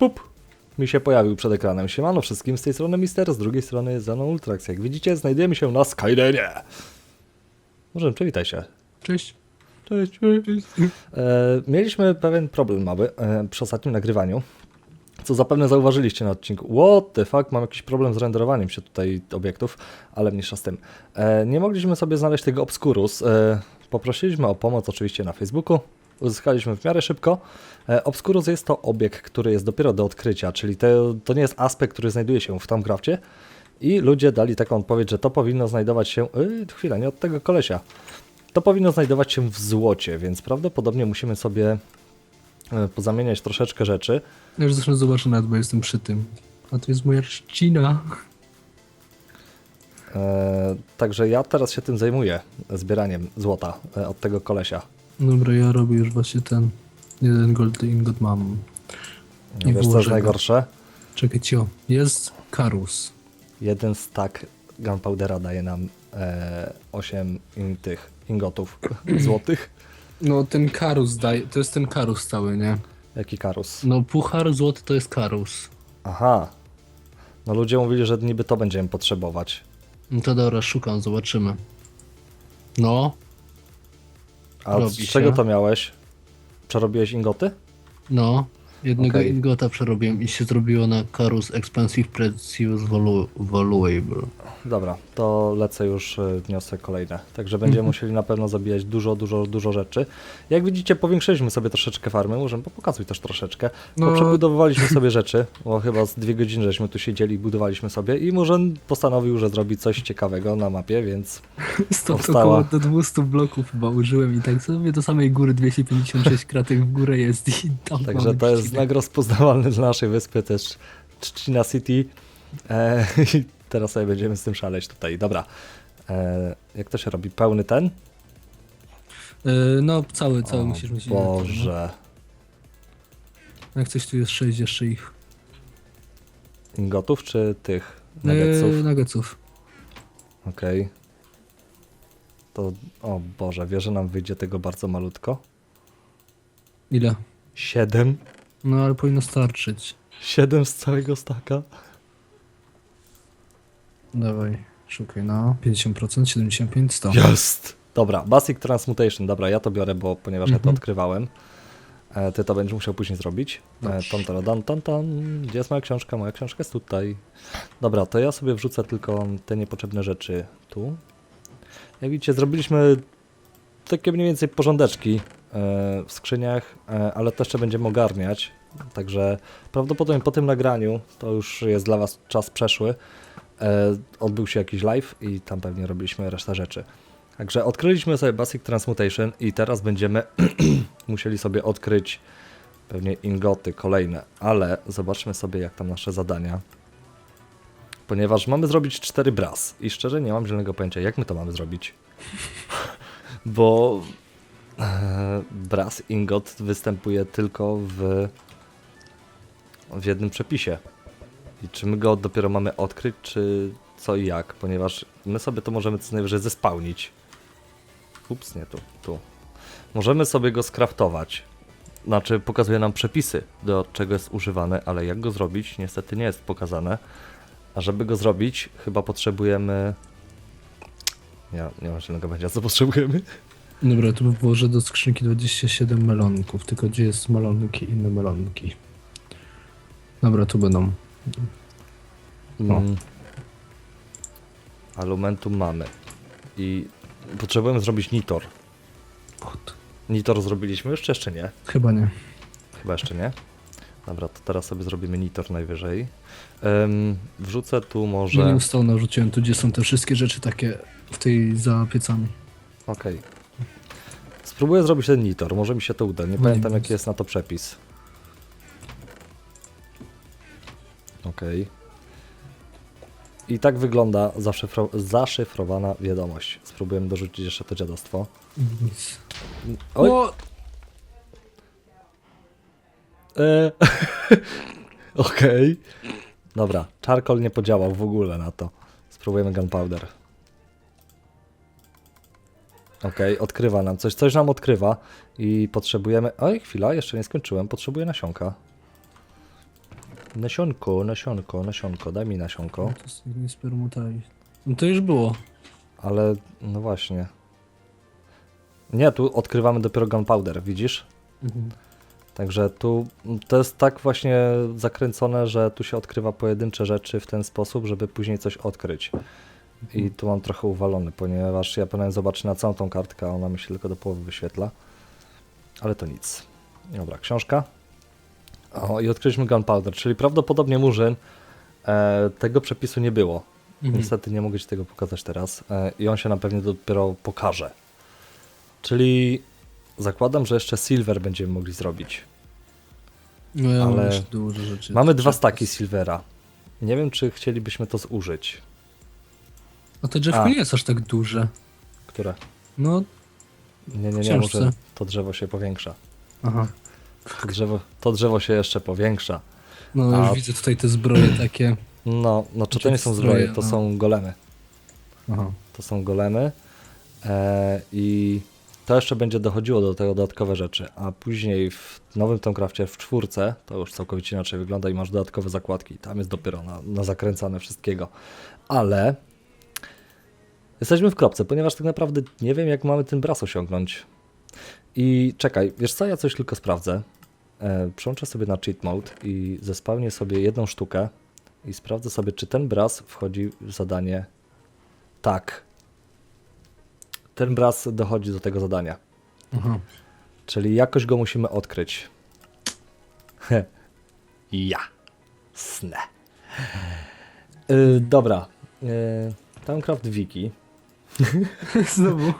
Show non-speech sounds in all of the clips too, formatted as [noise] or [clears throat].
pup, mi się pojawił przed ekranem. Siemano wszystkim, z tej strony Mister, z drugiej strony jest Zano Ultrax. Jak widzicie, znajdujemy się na Skylenie. Może przywitaj się. Cześć. Cześć, cześć. E, mieliśmy pewien problem mały e, przy ostatnim nagrywaniu, co zapewne zauważyliście na odcinku. What the fuck, mam jakiś problem z renderowaniem się tutaj obiektów, ale mniejsza z tym. E, nie mogliśmy sobie znaleźć tego Obscurus. E, poprosiliśmy o pomoc oczywiście na Facebooku. Uzyskaliśmy w miarę szybko. E, Obscurus jest to obiekt, który jest dopiero do odkrycia, czyli to, to nie jest aspekt, który znajduje się w Tomcrafcie. I ludzie dali taką odpowiedź, że to powinno znajdować się. Yy, chwila, nie od tego kolesia. To powinno znajdować się w złocie, więc prawdopodobnie musimy sobie e, pozamieniać troszeczkę rzeczy. Ja już zresztą zobaczę nawet, bo jestem przy tym. A to jest moja trzcina. E, także ja teraz się tym zajmuję, zbieraniem złota e, od tego kolesia. Dobra, ja robię już właśnie ten. Jeden gold ingot mam. I Wiesz co włożę jest go. najgorsze? Czekaj, cio. Jest karus. Jeden stack gunpowdera daje nam e, 8 in, tych ingotów [clears throat] złotych. No ten karus daje, to jest ten karus cały, nie? Jaki karus? No puchar złoty to jest karus. Aha. No ludzie mówili, że niby to będziemy potrzebować. No to dobra, szukam, zobaczymy. No, A Robi z się. czego to miałeś? Przerobiłeś ingoty? no. Jednego Okej. ingota przerobiłem i się zrobiło na karus Expensive Precious Valu- Valuable. Dobra, to lecę już, y, niosę kolejne. Także będziemy musieli na pewno zabijać dużo, dużo, dużo rzeczy. Jak widzicie, powiększyliśmy sobie troszeczkę farmy, możemy pokazuj też troszeczkę. No. przebudowywaliśmy sobie rzeczy, bo chyba z dwie godziny żeśmy tu siedzieli i budowaliśmy sobie i może postanowił, że zrobi coś ciekawego na mapie, więc [laughs] Stop, Powstała. około do 200 bloków chyba użyłem i tak sobie do samej góry 256 kratek w górę jest i tam także to jest. Znak rozpoznawalny dla naszej wyspy, też Trzcina City. E, [laughs] I teraz sobie będziemy z tym szaleć tutaj. Dobra, e, jak to się robi? Pełny ten? Yy, No cały, cały O musisz mieć. Boże. Jak coś tu jest 6 jeszcze ich. Ingotów czy tych nuggetsów? Yy, nuggetsów. Okej. To, o Boże, wie, że nam wyjdzie tego bardzo malutko. Ile? Siedem? No ale powinno starczyć. Siedem z całego staka? Dawaj, szukaj, no. 50%, 75, 100. Jest! Dobra, Basic Transmutation, dobra, ja to biorę, bo ponieważ ja to Mhm. odkrywałem. E, ty to będziesz musiał później zrobić. E, Dobrze. tam, tam, tam, tam, tam. Gdzie jest moja książka? Moja książka jest tutaj. Dobra, to ja sobie wrzucę tylko te niepotrzebne rzeczy tu. Jak widzicie, zrobiliśmy takie mniej więcej porządeczki e, w skrzyniach, e, ale to jeszcze będziemy ogarniać. Także prawdopodobnie po tym nagraniu, to już jest dla Was czas przeszły, e, odbył się jakiś live i tam pewnie robiliśmy resztę rzeczy. Także odkryliśmy sobie Basic Transmutation i teraz będziemy [clears throat] musieli sobie odkryć pewnie ingoty kolejne, ale zobaczmy sobie jak tam nasze zadania. Ponieważ mamy zrobić cztery bras i szczerze nie mam zielonego pojęcia jak my to mamy zrobić. [laughs] Bo e, bras ingot występuje tylko w, w jednym przepisie. I czy my go dopiero mamy odkryć, czy co i jak? Ponieważ my sobie to możemy co najwyżej zespałnić. Ups, nie tu, tu. Możemy sobie go skraftować. Znaczy, pokazuje nam przepisy, do czego jest używane, ale jak go zrobić, niestety nie jest pokazane. A żeby go zrobić, chyba potrzebujemy. Ja nie mam zielonego pojęcia, co potrzebujemy. Dobra, tu włożę do skrzynki 27 melonków, tylko gdzie jest melonki i inne melonki. Dobra, tu będą. Mm. Alumentum mamy. I potrzebujemy zrobić nitor. Nitor zrobiliśmy już, czy jeszcze nie? Chyba nie. Chyba jeszcze nie. Dobra, to teraz sobie zrobimy nitor najwyżej. Ym, wrzucę tu może. Medium stone narzuciłem tu, gdzie są te wszystkie rzeczy takie w tej za piecami. Okej. Spróbuję zrobić ten nitor, może mi się to uda. Nie No pamiętam nie jaki wiem. jest na to przepis. Okej. I tak wygląda zaszyfro zaszyfrowana wiadomość. Spróbujemy dorzucić jeszcze to dziadostwo. Nic. Oj! O! E, [laughs] Okej. Dobra, charcoal nie podziałał w ogóle na to. Spróbujemy gunpowder. Okej, odkrywa nam coś. Coś nam odkrywa i potrzebujemy... Oj, chwila, jeszcze nie skończyłem. Potrzebuję nasionka. Nasionko, nasionko, nasionko, daj mi nasionko. No to jest nie spermutai. No to już było. Ale, no właśnie. Nie, tu odkrywamy dopiero gunpowder, widzisz? Mhm. Także tu to jest tak właśnie zakręcone, że tu się odkrywa pojedyncze rzeczy w ten sposób, żeby później coś odkryć. I tu mam trochę uwalony, ponieważ ja powinienem zobaczyć na całą tą kartkę, a ona mi się tylko do połowy wyświetla. Ale to nic. Dobra, książka. O, i odkryliśmy gunpowder, czyli prawdopodobnie Murzyn e, tego przepisu nie było. Mhm. Niestety nie mogę Ci tego pokazać teraz e, i on się nam pewnie dopiero pokaże. Czyli zakładam, że jeszcze Silver będziemy mogli zrobić. No ja ale mam jeszcze dużo rzeczy. Mamy dwa staki Silvera. Nie wiem, czy chcielibyśmy to zużyć. A to drzewko A. nie jest aż tak duże. Które? No, Nie, nie, nie, książce. może to drzewo się powiększa. aha. To drzewo, to drzewo się jeszcze powiększa. No A- już widzę tutaj te zbroje [clears throat] takie. No, no czy to Znaczy nie są stroje, zbroje, to no. są golemy. Aha. To są golemy. E, I to jeszcze będzie dochodziło do tego dodatkowe rzeczy. A później w nowym Tomcrafcie, w czwórce, to już całkowicie inaczej wygląda i masz dodatkowe zakładki. Tam jest dopiero na, na zakręcane wszystkiego. Ale jesteśmy w kropce, ponieważ tak naprawdę nie wiem, jak mamy ten bras osiągnąć. I czekaj, wiesz co, ja coś tylko sprawdzę. E, przełączę sobie na cheat mode i zespałnię sobie jedną sztukę i sprawdzę sobie, czy ten bras wchodzi w zadanie tak. Ten bras dochodzi do tego zadania. Aha. Czyli jakoś go musimy odkryć. [laughs] Ja. Snę. Yy, dobra. Yy, Timecraft Wiki. [laughs] Znowu.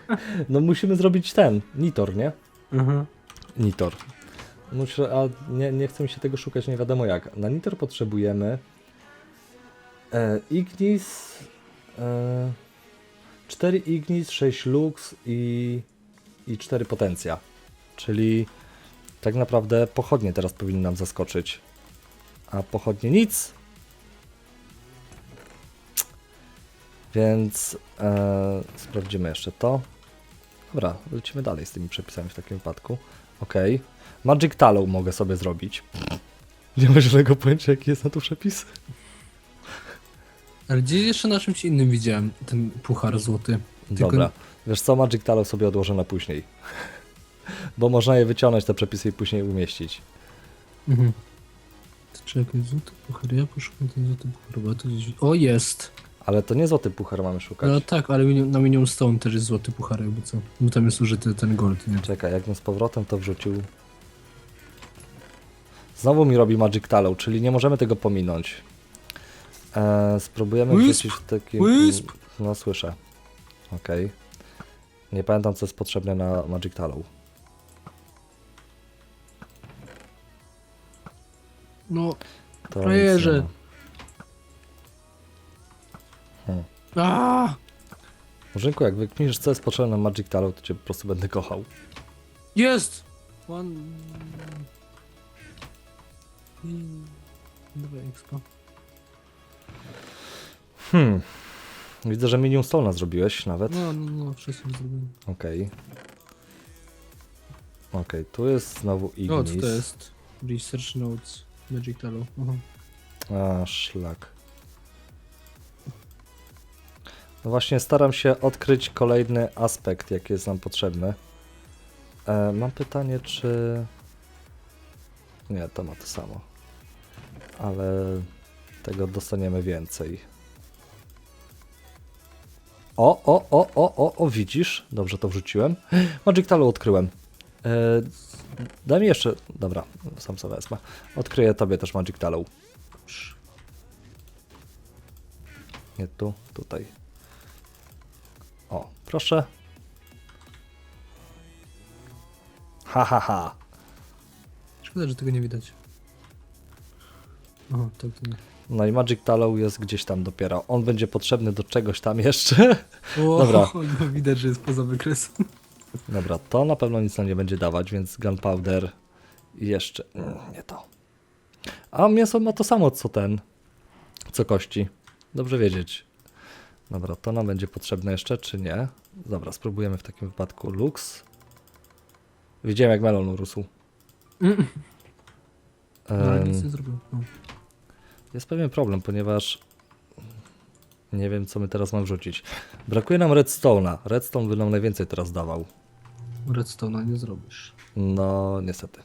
No musimy zrobić ten. Nitor, nie? Aha. Nitor. Muszę, a nie, nie chce mi się tego szukać nie wiadomo jak. Na Nitor potrzebujemy e, Ignis, e, 4 Ignis, 6 Lux i, i 4 Potencja. Czyli tak naprawdę pochodnie teraz powinny nam zaskoczyć. A pochodnie nic. Więc e, sprawdzimy jeszcze to. Dobra, lecimy dalej z tymi przepisami w takim wypadku. Okej. Magic Tallow mogę sobie zrobić. Nie mam żadnego pojęcia, jaki jest na to przepis. Ale gdzieś jeszcze na czymś innym widziałem ten puchar złoty. Tylko- Dobra. Wiesz co, Magic Tallow sobie odłożę na później. [laughs] Bo można je wyciągnąć, te przepisy i później umieścić. Mhm. Czekaj, złoty puchar, ja poszukam ten złoty puchar, bo to gdzieś... O, jest! Ale to nie złoty puchar mamy szukać. No tak, ale na Minium Stone też jest złoty puchar, jakby co. Bo tam jest użyty ten gold, nie? Czekaj, jakbym z powrotem to wrzucił. Znowu mi robi Magic Tallow, czyli nie możemy tego pominąć. Eee, spróbujemy Wisp! wrzucić taki... Wisp! No słyszę. Okej. Nie pamiętam co jest potrzebne na Magic Tallow. No, To Frajerze. nic nie ma. Hmm. Murzynku, jak wykminisz co jest potrzebne na Magic Tallow, to cię po prostu będę kochał. Jest! One... Hmm. Dobra, expo. Hmm. Widzę, że Minium Stone'a zrobiłeś nawet. No, no, no, wszystko zrobiłem. Okej. Okej, tu jest znowu Ignis. O, co to jest? Research Notes, Magic Tallow. Aha. A, szlak. No właśnie, staram się odkryć kolejny aspekt, jaki jest nam potrzebny. E, mam pytanie, czy... Nie, to ma to samo. Ale tego dostaniemy więcej. O, o, o, o, o, o, widzisz? Dobrze to wrzuciłem. [gasps] Magic Tallow odkryłem. E, daj mi jeszcze... Dobra, sam sobie wezmę. Odkryję tobie też Magic Tallow. Nie tu, tutaj. O, proszę. Ha, ha, ha. Szkoda, że tego nie widać. Aha, tak to nie. No i Magic Tallow jest gdzieś tam dopiero. On będzie potrzebny do czegoś tam jeszcze. O, [laughs] Dobra. [laughs] No widać, że jest poza wykresem. Dobra, to na pewno nic nam nie będzie dawać, więc Gunpowder jeszcze... mm, Nie to. A mięso ma to samo co ten. Co kości. Dobrze wiedzieć. Dobra, to nam będzie potrzebne jeszcze, czy nie? Dobra, spróbujemy w takim wypadku Lux. Widziałem jak melon urósł. Mm. No, nic nie zrobił. No. Jest pewien problem, ponieważ nie wiem, co my teraz mam wrzucić. Brakuje nam redstone'a. Redstone by nam najwięcej teraz dawał. Redstone'a nie zrobisz. No, niestety.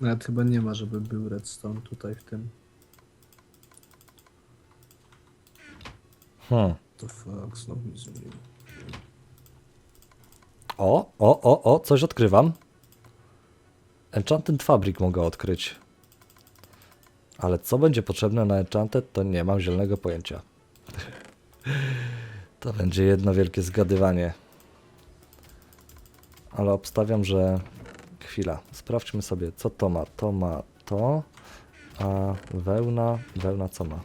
Nawet chyba nie ma, żeby był redstone tutaj w tym. Hmm. To fuck, znowu mi zmienił. O, o, o, o, coś odkrywam. Enchanted Fabric mogę odkryć. Ale co będzie potrzebne na Enchanted, to nie mam zielonego pojęcia. [laughs] To będzie jedno wielkie zgadywanie. Ale obstawiam, że... Chwila, sprawdźmy sobie, co to ma. To ma to, a wełna, wełna co ma?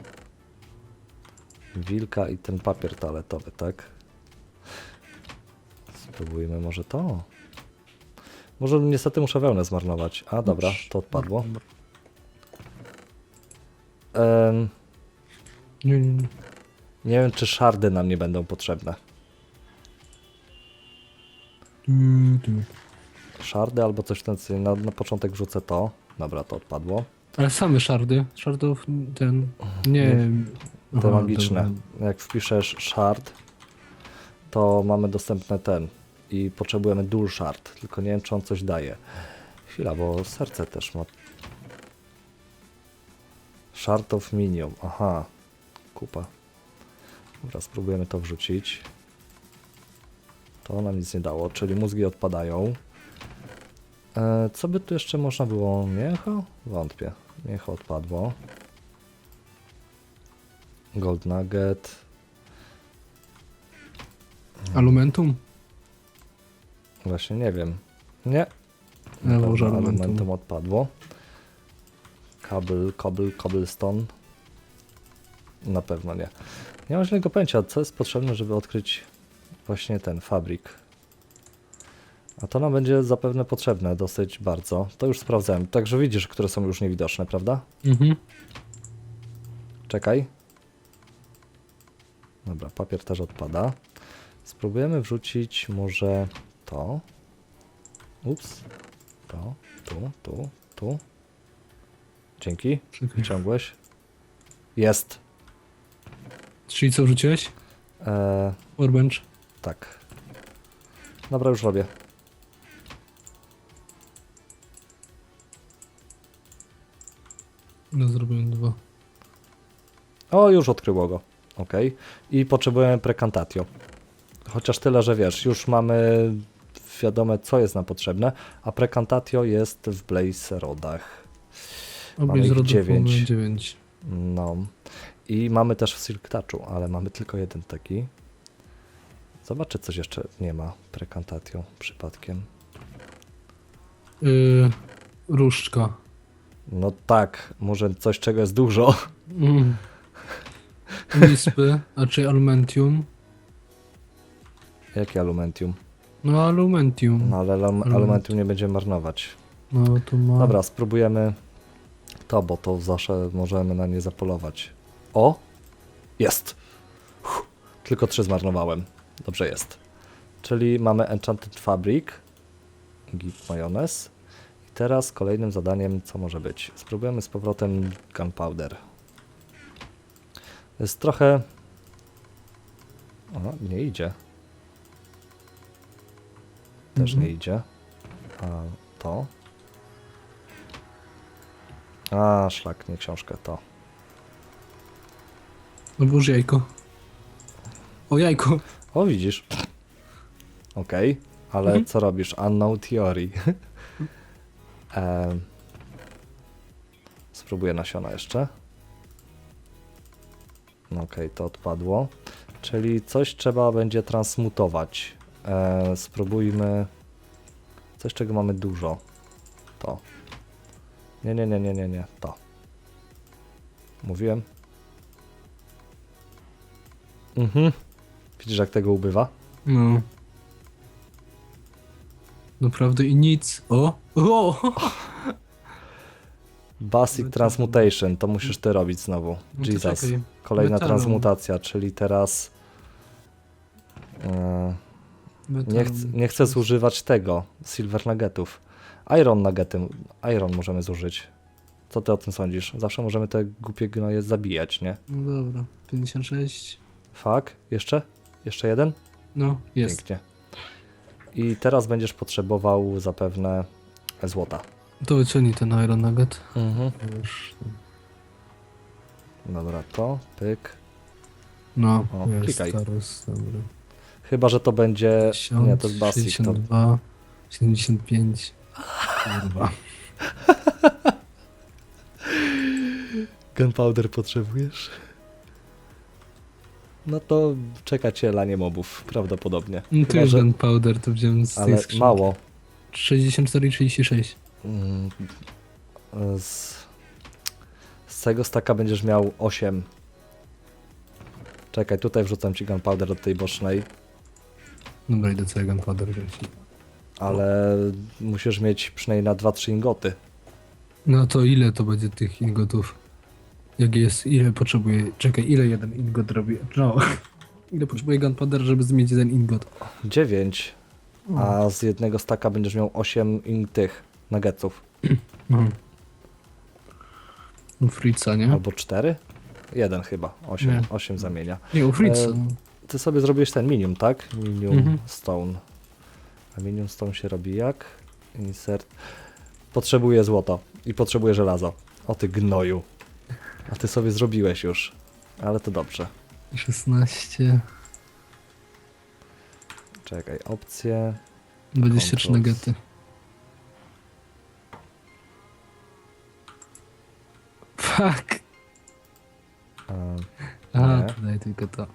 Wilka i ten papier toaletowy, tak? Spróbujmy może to. Może niestety muszę wełnę zmarnować. A dobra, to odpadło. Em, Nie, nie, nie. nie wiem, czy szardy nam nie będą potrzebne. Tu, tu. Szardy albo coś ten. Na, na początek wrzucę to. Dobra, to odpadło. Ale same szardy. Szardów ten. Nie. Te Aha, magiczne. dobra. Jak wpiszesz shard, to mamy dostępne ten. I potrzebujemy dual shard. Tylko nie wiem, czy on coś daje. Chwila, bo serce też ma. Shard of Minium. Aha. Kupa. Dobra, spróbujemy to wrzucić. To nam nic nie dało, czyli mózgi odpadają. E, co by tu jeszcze można było? Miecho? Wątpię. Miecho odpadło. Gold Nugget. Alumentum? Właśnie nie wiem. Nie. Alumentum. alumentum odpadło. Kabel, kabel, cobblestone. Na pewno nie. Nie mam żadnego pojęcia, co jest potrzebne, żeby odkryć właśnie ten fabrik. A to nam będzie zapewne potrzebne dosyć bardzo. To już sprawdzałem. Także widzisz, które są już niewidoczne, prawda? Mhm. Czekaj. Dobra, papier też odpada. Spróbujemy wrzucić może to. Ups. To, tu, tu, tu. Dzięki. Wyciągłeś. Jest. Czyli co wrzuciłeś? Workbench. tak. Dobra, już robię. No zrobiłem dwa. O, już odkryło go. Ok. I potrzebujemy precantatio. Chociaż tyle, że wiesz, już mamy wiadome, co jest nam potrzebne, a precantatio jest w Blaze Rodach. Oblicz ich dziewięć. mamy dziewięć. No. I mamy też w Silk Touchu, ale mamy tylko jeden taki. Zobacz, czy coś jeszcze nie ma precantatio przypadkiem. Yy, różdżka. No tak, może coś, czego jest dużo. Mm. Wispy, a czy alumentium? Jakie alumentium? No alumentium. No ale alum- alumentium nie będziemy marnować. No to ma... Dobra, spróbujemy to, bo to zawsze możemy na nie zapolować. O! Jest! Uff, tylko trzy zmarnowałem. Dobrze jest. Czyli mamy Enchanted Fabric, Git Majonez. I teraz kolejnym zadaniem, co może być? Spróbujemy z powrotem Gunpowder. Jest trochę... O, nie idzie. Też Mhm. nie idzie. A to? A, szlak, nie książkę, to. No włóż jajko. O jajko. O, widzisz. Okej, ale Mhm. co robisz? Unknown theory. [laughs] Em, spróbuję nasiona jeszcze. No Okej, to odpadło. Czyli coś trzeba będzie transmutować. E, spróbujmy coś, czego mamy dużo. To. Nie, nie, nie, nie, nie, nie. To. Mówiłem? Mhm. Widzisz, jak tego ubywa? No. Naprawdę i nic. O! O! [laughs] Basic. Transmutation, to musisz ty robić znowu. No to Jesus. czekaj. Kolejna Metalu. transmutacja, czyli teraz. e, nie, Metal. nie chcę zużywać tego, Silver Nuggetów. Iron Nuggety, Iron możemy zużyć. Co ty o tym sądzisz? Zawsze możemy te głupie gnoje zabijać, nie? No dobra, 56. Fuck, jeszcze? Jeszcze jeden? No, jest. Pięknie. I teraz będziesz potrzebował zapewne złota. To wyciągnij ten Iron Nugget. Mhm. Już. Dobra, to, pyk. No, O, jest klikaj. Taros, dobra. Chyba, że to będzie... 50, Nie, to jest basic. To... 62, 75. Kurwa. Gunpowder potrzebujesz? No to czeka cię lanie mobów, prawdopodobnie. No tu Chyba, już że- Gunpowder, to wziąłem z tej Ale skrzynki. mało. 64 i 36. Mm, Z, z tego staka będziesz miał 8. Czekaj, tutaj wrzucam ci gunpowder od tej bocznej, Dobra, idę cały Gunpowder wziąć. Ale musisz mieć przynajmniej na 2-3 ingoty. No to ile to będzie tych ingotów? Jak jest, ile potrzebuję? Czekaj, ile jeden ingot robi? No. [laughs] Ile potrzebuje Gunpowder, żeby zmienić jeden ingot? 9, a z jednego staka będziesz miał 8 in tych nuggetsów. Mhm. [clears throat] U Fritza, nie? Albo 4? Jeden chyba, 8, Nie. 8 zamienia. Nie, u Fritza. E, Ty sobie zrobiłeś ten minium, tak? Minium Mhm. stone. A minium stone się robi jak? Insert. Potrzebuję złoto i potrzebuję żelazo. O ty gnoju. A ty sobie zrobiłeś już. Ale to dobrze. 16, Czekaj, opcje. 23 Controls. nuggety. Fuck. A, Nie. to daj tylko to.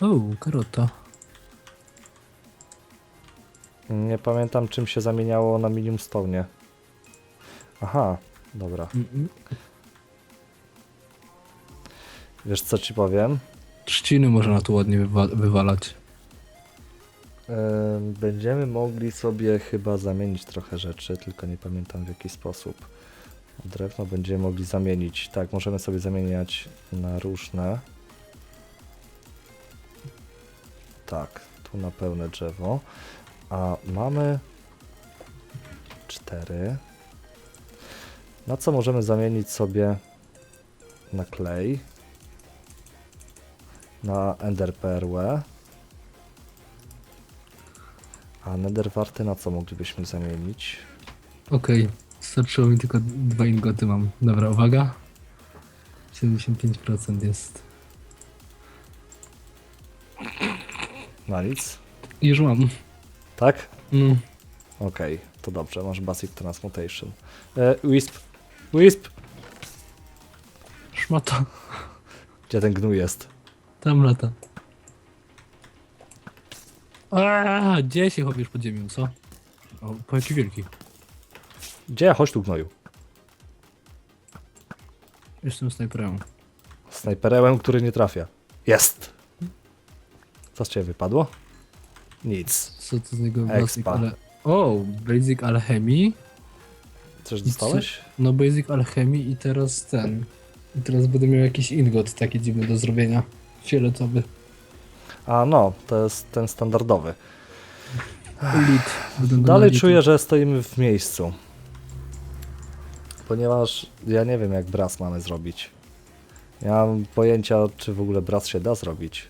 O, karota. Nie pamiętam czym się zamieniało na minium stone. Aha, dobra. Mm-mm. Wiesz co ci powiem? Trzciny można tu ładnie wywa- wywalać. Em, Będziemy mogli sobie chyba zamienić trochę rzeczy, tylko nie pamiętam w jaki sposób. Drewno będziemy mogli zamienić. Tak, możemy sobie zamieniać na różne. Tak, tu na pełne drzewo. A mamy cztery. Na co możemy zamienić sobie na klej? Na ender perłę. A nether warty na co moglibyśmy zamienić? Okej, starczyło mi tylko dwa ingoty mam. Dobra, uwaga. 75% jest. Na nic? Już mam. Tak? No. Okej, to dobrze, masz Basic Transmutation. E, Wisp! Wisp! Szmata. Gdzie ten gnój jest? Tam lata. Aaa, gdzie się chowiesz pod ziemią, co? O, po jaki wielki. Gdzie? Chodź tu gnoju. Jestem snajperem. Snajperełem, który nie trafia. Jest! Co z ciebie wypadło? Nic. Co to z niego basic, Expa. ale... O, basic alchemii. Coś dostałeś? No basic alchemii i teraz ten. I teraz będę miał jakiś ingot taki dziwny do zrobienia. Fioletowy. A no, to jest ten standardowy. Lit. Będę Dalej czuję, że stoimy w miejscu. Ponieważ ja nie wiem, jak bras mamy zrobić. Nie mam pojęcia, czy w ogóle bras się da zrobić.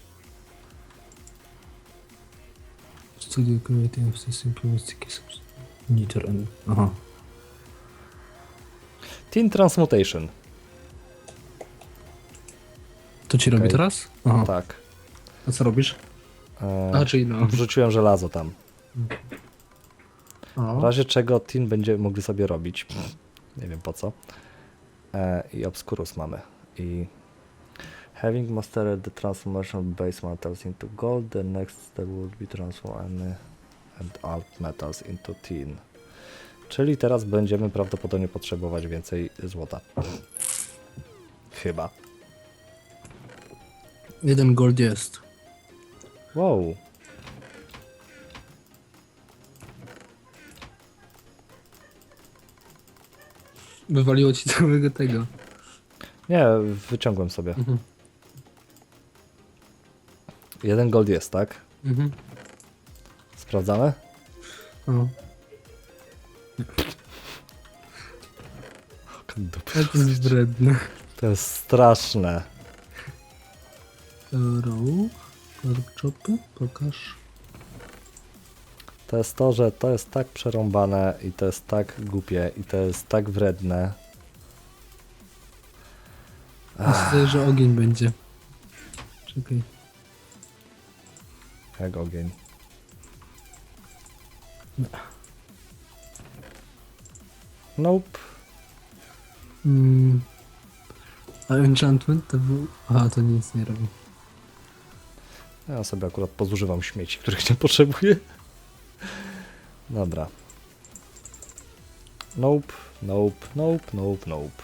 Studio Creative System Music Niter and... Aha. Team Transmutation. To ci robi Okej. teraz? Aha. Tak. A co robisz? E, A, czyli no. Wrzuciłem żelazo tam. W O. razie czego Tin będziemy mogli sobie robić. Nie wiem po co. E, I Obscurus mamy. I having mastered the transformation of base metals into gold, the next step would be transform any and alt metals into tin. Czyli teraz będziemy prawdopodobnie potrzebować więcej złota. Chyba. Jeden gold jest. Wow. Wywaliło ci całego tego. Nie, wyciągłem sobie. Mhm. Jeden gold jest, tak? Mhm. Sprawdzamy? O. Dupy. To jest wredne. To jest straszne. Row, pokaż. To jest to, że to jest tak przerąbane i to jest tak głupie i to jest tak wredne. Myślę, że ogień będzie. Czekaj. Jak ogień. Nope. Mm. A enchantment to był... Aha, to nic nie robi. Ja sobie akurat pozużywam śmieci, których nie potrzebuję. Dobra. Nope, nope, nope, nope, nope.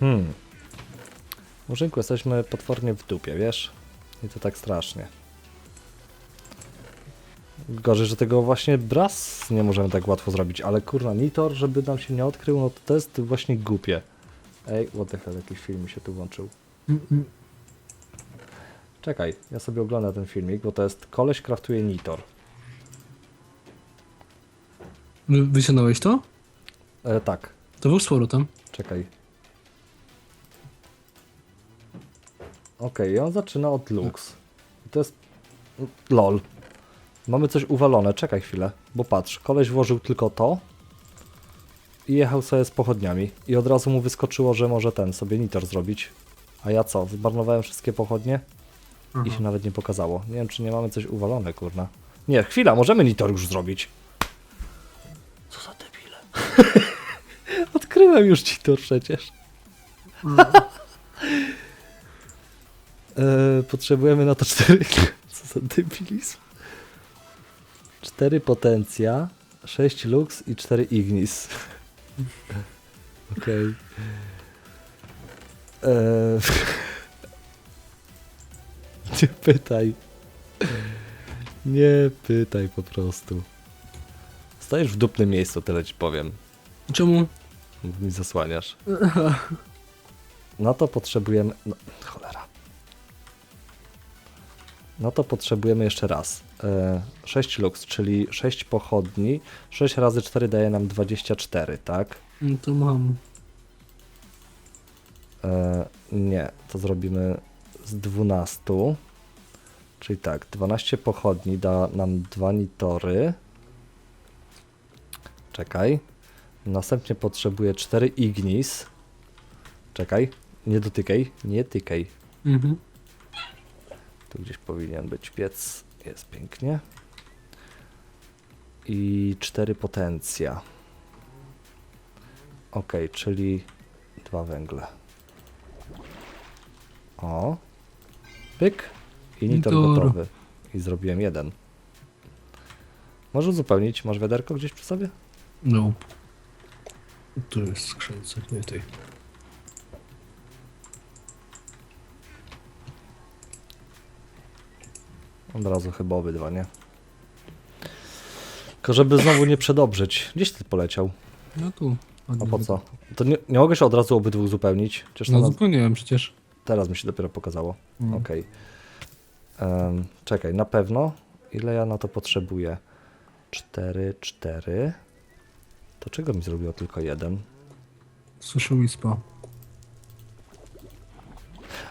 Hmm. Murzynku, jesteśmy potwornie w dupie, wiesz? I to tak strasznie. Gorzej, że tego właśnie bras nie możemy tak łatwo zrobić, ale kurna, Nitor, żeby nam się nie odkrył, no to, jest właśnie głupie. Ej, what the hell, jakiś film mi się tu włączył. Mm, mm. Czekaj, ja sobie oglądam ten filmik, bo to jest koleś kraftuje Nitor. Wy- to? E, tak, To był z powrotem. czekaj. Okej, on zaczyna od Lux. I to jest... LOL. Mamy coś uwalone, czekaj chwilę, bo patrz, koleś włożył tylko to i jechał sobie z pochodniami i od razu mu wyskoczyło, że może ten sobie Nitor zrobić. A ja co, zmarnowałem wszystkie pochodnie i się nawet nie pokazało. Nie wiem, czy nie mamy coś uwalone, kurna. Nie, chwila, możemy Nitor już zrobić. Co za debile. [laughs] Odkryłem już Nitor przecież. [laughs] e, potrzebujemy na to cztery... [laughs] Co za debilizm. Cztery potencja, sześć lux i cztery ignis. Okej. Eee, [laughs] Nie pytaj. Nie pytaj po prostu. Stajesz w dupnym miejscu, tyle ci powiem. Czemu? Mi zasłaniasz. No to potrzebujemy... No, cholera. No to potrzebujemy jeszcze raz. E, 6 lux, czyli 6 pochodni. 6 razy 4 daje nam 24, tak? No to mam. E, nie, to zrobimy z 12. Czyli tak, 12 pochodni da nam 2 nitory. Czekaj. Następnie potrzebuję 4 ignis. Czekaj, nie dotykaj, nie tykaj. Mhm. Tu gdzieś powinien być piec. Jest pięknie. I 4 potencja. Ok, czyli dwa węgle. O. Pyk. I nitor gotowy. I zrobiłem jeden. Może uzupełnić? Masz wiaderko gdzieś przy sobie? No. Tu jest skrzynce, nie tej. Od razu chyba obydwa, nie? Tylko żeby znowu nie przedobrzyć. Gdzieś ty poleciał? No tu. A po co? To nie, nie mogę się od razu obydwu uzupełnić? To No na, zupełniłem przecież. teraz mi się dopiero pokazało. Mm. Okej. Em, czekaj, na pewno. Ile ja na to potrzebuję? 4, 4. To czego mi zrobiło tylko jeden? Sushi Wispa.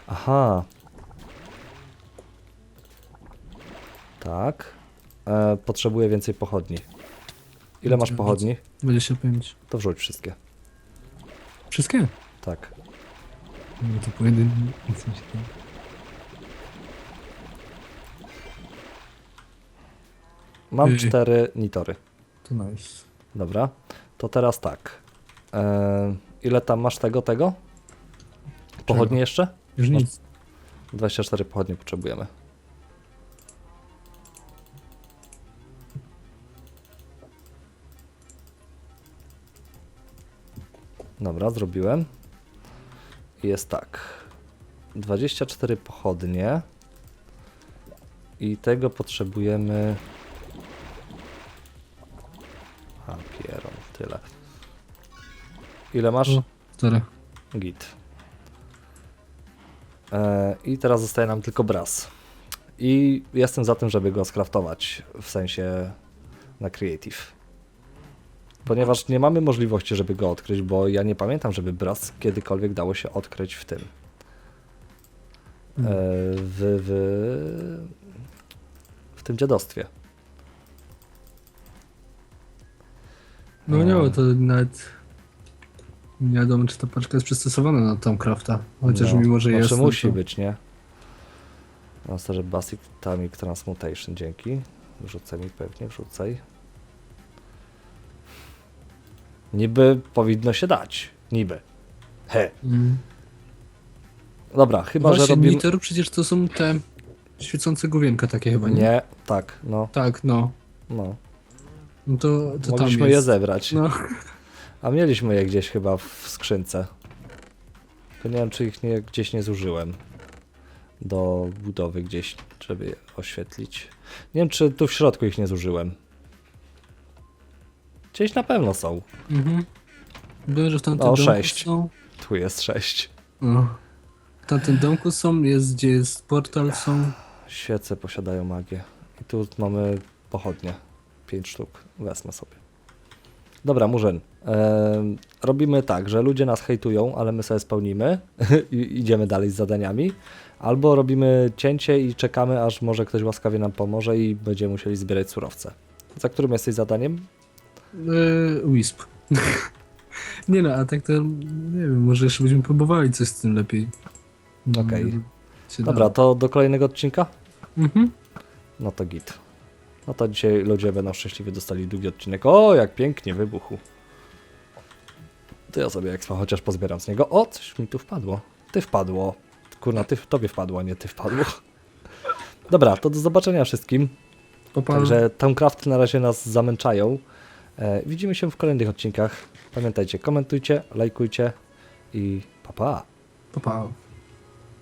Aha. Tak. E, potrzebuję więcej pochodni. Ile masz pochodni? 25. To wrzuć wszystkie. Wszystkie? Tak. No to po jednym. tam- Mam Ej. cztery nitory. To nice. Dobra. To teraz tak. E, ile tam masz tego, tego? Pochodni jeszcze? Już nic. 24 pochodnie potrzebujemy. Dobra, zrobiłem. Jest tak. 24 pochodnie. I tego potrzebujemy. A, pieron, tyle. Ile masz? Cztery. Git. E, I teraz zostaje nam tylko braz. I jestem za tym, żeby go skraftować, w sensie na creative. Ponieważ nie mamy możliwości, żeby go odkryć, bo ja nie pamiętam, żeby Bras kiedykolwiek dało się odkryć w tym. E, w, w, w tym dziadostwie. No nie, bo to nawet nie wiadomo, czy ta paczka jest przystosowana na Tomcrafta. Chociaż No, mimo, że jest. no musi to... być, nie? Masterze Basic Tamic Transmutation, dzięki. Wrzucaj mi pewnie, wrzucaj. Niby powinno się dać. Niby. He. Mm. Dobra, chyba, Właśnie, że robimy... Niter przecież to są te świecące główienka takie chyba, nie? Nie, tak, no, Tak, no. no. No to, to tam Mogliśmy jest. je zebrać. No. A mieliśmy je gdzieś chyba w skrzynce. To nie wiem, czy ich nie, gdzieś nie zużyłem. Do budowy gdzieś, żeby je oświetlić. Nie wiem, czy tu w środku ich nie zużyłem. Gdzieś na pewno są. Mhm. Byłem, że w tamtym O, domku sześć. są. Tu jest sześć. No. W tamtym domku są, jest gdzie jest portal są. Świece posiadają magię. I tu mamy pochodnie. Pięć sztuk. Wezmę sobie. Dobra, Murzyn. em, robimy tak, że ludzie nas hejtują, ale my sobie spełnimy [laughs] i idziemy dalej z zadaniami. Albo robimy cięcie i czekamy, aż może ktoś łaskawie nam pomoże i będziemy musieli zbierać surowce. Za którym jesteś zadaniem? Yy, Wisp. [laughs] nie no, a tak to nie wiem, może jeszcze byśmy próbowali coś z tym lepiej. Okej. się Dobra, to do kolejnego odcinka? Mhm. No to git. No to dzisiaj ludzie będą szczęśliwie dostali długi odcinek. O, jak pięknie wybuchł. To ja sobie ekspa chociaż pozbieram z niego. O, coś mi tu wpadło. Ty wpadło. Kurna, ty, tobie wpadło, a nie ty wpadło. Dobra, to do zobaczenia wszystkim. Popa, Także Tomcrafty na razie nas zamęczają. E, widzimy się w kolejnych odcinkach. Pamiętajcie, komentujcie, lajkujcie i pa pa. popa.